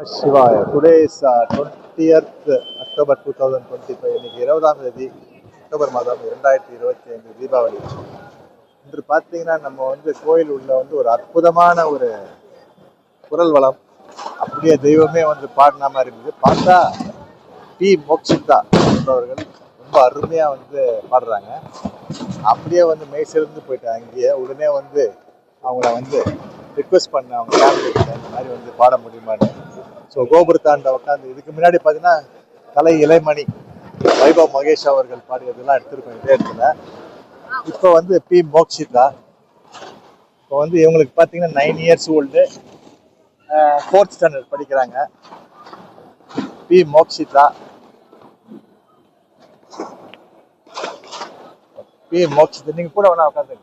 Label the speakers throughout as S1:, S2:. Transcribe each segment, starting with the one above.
S1: சிவாய. Today is twentieth October two thousand twenty five இன்னைக்கு இருபதாம் தேதி அக்டோபர் மாதம் இரண்டாயிரத்தி இருபத்தி ஐந்து தீபாவளி. இன்று பார்த்தீங்கன்னா நம்ம வந்து கோயில் உள்ள வந்து ஒரு அற்புதமான ஒரு குரல் வளம். அப்படியே தெய்வமே வந்து பாடின மாதிரி இருந்தது பார்த்தா பி. மோக்ஷிதா என்பவர்கள் ரொம்ப அருமையாக வந்து பாடுறாங்க. அப்படியே வந்து மெய் போயிட்டாங்க. போயிட்டேன் அங்கேயே உடனே வந்து அவங்கள வந்து ரிக்வெஸ்ட் பண்ண அவங்க ஃபேமிலி இந்த மாதிரி வந்து பாட முடியுமான்னு. ஸோ கோபுரத்தாண்ட உட்காந்து இதுக்கு முன்னாடி பார்த்தீங்கன்னா கலை இளைமணி வைபவ் மகேஷ் அவர்கள் பாடியதெல்லாம் எடுத்திருக்கோம் இதே இடத்துல. இப்போ வந்து பி மோக்ஷிதா. இப்போ வந்து இவங்களுக்கு பார்த்தீங்கன்னா nine years old fourth standard படிக்கிறாங்க. பி மோக்ஷிதா. பி மோக்ஷிதா நீங்கள் கூட வேணா உட்காந்துங்க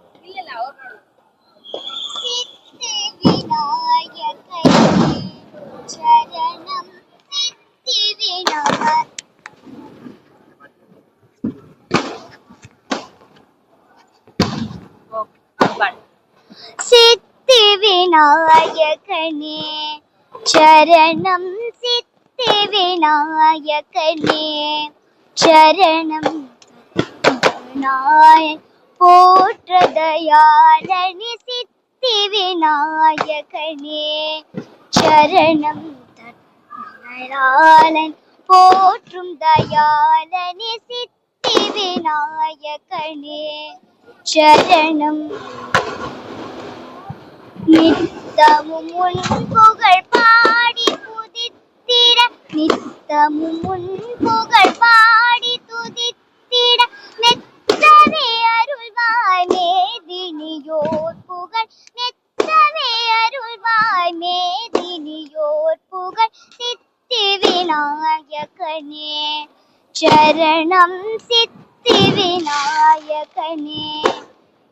S2: சித்தி விநாயகனே சரணம் சித்தி விநாயகனே சரணம் நாய போற்றதயாளனி சித்தி விநாயகனே சரணம் தயாளன் போற்றும் தயாளனி சித்தி விநாயகனே சரணம் நித்தமும் உன் புகழ் பாடி துதித்திட நித்தமும் உன் புகழ் பாடி துதித்திட மெத்தவே அருள்வாய் மேதினியோர் புகழ் மெத்தவே அருள்வாய் விநாயகனே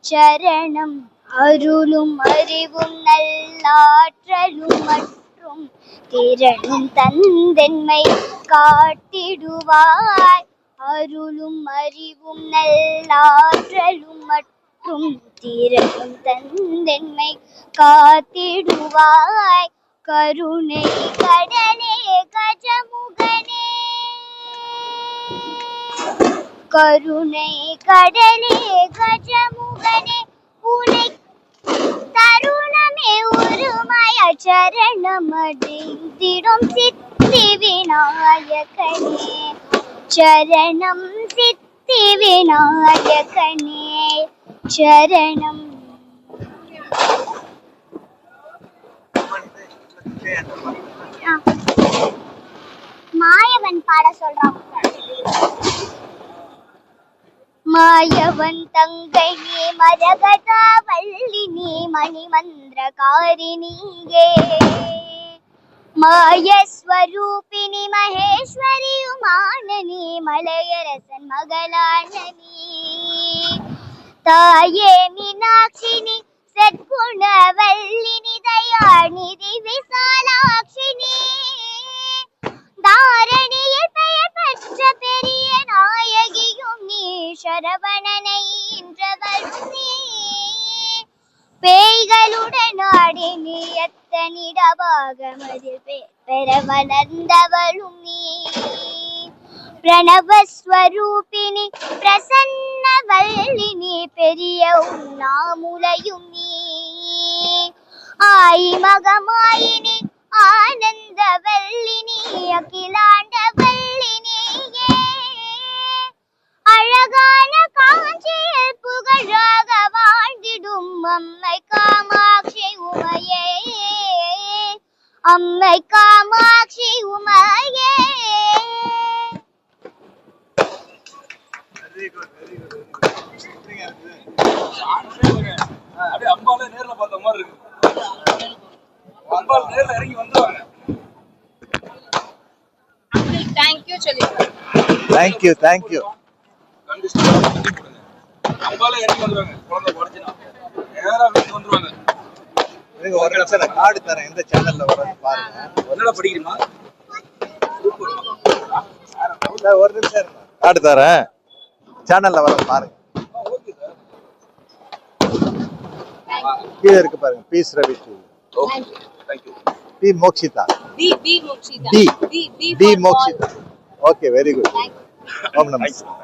S2: சரணம் அருளும் அறிவும் நல்லாற்றலும் மற்றும் திறனும் தந்தென்மை காட்டிடுவாய். அருளும் அறிவும் நல்லாற்றலும் மற்றும் திறனும் தந்தென்மை காத்திடுவாய் கருணை கடலே கருணை கடலே கஜமுகனே உனை தருணமே உருமாய சரணமடைந்திடும் சித்தி விநாயகனே சரணம் சித்தி விநாயகனே சரணம். மாயவன் பாட சொல்றான். மாயவன் தங்கை நீ மரகதா வள்ளி நீ மணிமந்திரகாரி நீயே. மாயஸ்வரூபிணி மகேஸ்வரியுமான நீ மலையரசன் மகளான தாயே மீனாட்சினி சத்குணவல்லினி தயாநிதி விசாலாட்சினி பேய்களுடன் ஆடி நீ எத்தனிடவாக மதில் பெற வளர்ந்தவளும் நீ. பிரணவஸ்வரூபிணி பிரசன்ன வல்லினி பெரிய உண்ணாமுலையும் நீ. ஆயி மகமாயினி ஆனந்த வல்லினி அகிலாண்ட வல்லினியே அழகான காஞ்சியில் புகழா
S3: அப்படியே அம்பாலே நேர்ல பார்த்த மாதிரி இருக்கு அம்பாள் நேர்ல இறங்கி வந்துருவாங்க
S4: தேங்க்யூ சொல்லிடுறேன்
S1: தேங்க்யூ தேங்க்யூ
S3: கண்டிப்பா அம்பாலே இறங்கி வந்துருவாங்க குழந்தை படிச்சுனா நேரா வீட்டுக்கு வந்துருவாங்க
S1: நீங்க ஒரு நிமிஷம் நான் கார்டு தரேன். எந்த சேனல்ல வரும்னு பாருங்க.
S3: என்னடா படிக்கிறீமா
S1: இல்ல, ஒரு நிமிஷம் இருங்க கார்டு தரேன். சேனல்ல வர பாருங்க
S3: ஓகே சார்
S1: கீழே இருக்கு பாருங்க. Peace Ravi TV
S3: okay thank you
S1: B Mokshitha
S4: B B Mokshitha
S1: D
S4: B ball.
S1: Mokshitha okay very good. Om namaskar